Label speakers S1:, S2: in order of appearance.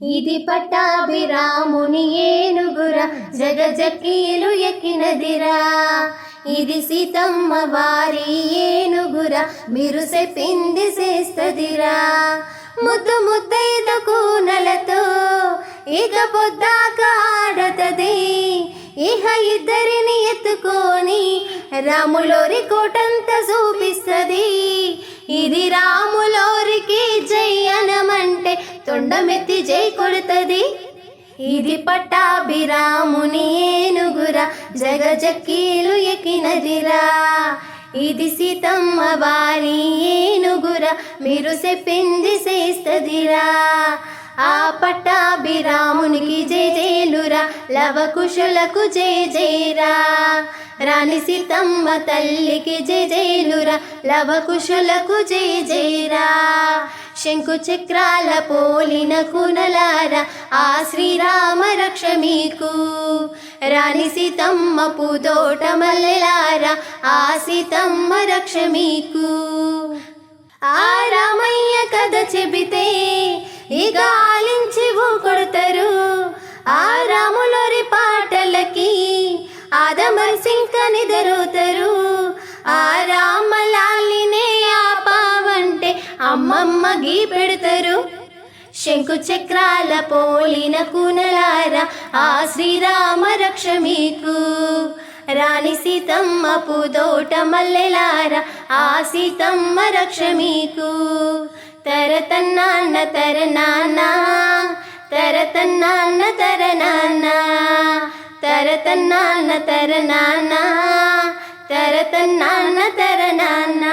S1: ఇది పట్టాభిరాముని జగ జగజకీలు ఎక్కినదిరా. ఇది సీతమ్మ వారి ఏనుగురా మీరు పిండి చేస్తదిరా. ముద్దు ముద్దైద కూనలతో ఇక పొద్దాక ఆడతది. ఇహ ఇద్దరిని ఎత్తుకొని రాములోరి కోటంత చూపిస్తది. ఇది రాములోరికి కొండమెత్తి జై కొడుతుంది. ఇది పట్టాభిరాముని ఏనుగురా జగజక్కీలు ఎక్కినదిరా. ఇది సీతమ్మ వారి ఏనుగురా మీరు చెప్పింది చేస్తదిరా. ఆ పట్టాభిరామునికి జై జైలురా లవకుశులకు జై జైరా. రాణి సీతమ్మ తల్లికి జై జైలురా లవకుశులకు జై జైరా. శంకు చక్రాల పోలిన కునలార ఆ శ్రీరామ రక్ష మీకు. రాణి సీతమ్మ పూదోట మల్లెలార ఆ సీతమ్మ రక్ష మీకు. ఆ రామయ్య కథ చెబితే ఇక ఆలించి కొడతారు. ఆ రాములోరి పాటలకి ఆదమర్ సింక నిదరుతారు. ఆ రామ అమ్మమ్మ గీ పెడతారు. శంకు చక్రాల పోలిన కునలార ఆ శ్రీరామ రక్ష మీకు. రాణి సీతమ్మ పూదోట మల్లెలార ఆ సీతమ్మ రక్ష మీకు. తరతన్నాన్న తరనాన్న తరతన్నాన్న తరనాన్న తరతన్నాన్న తరనాన్న తరతన్నాన్న తరనాన్న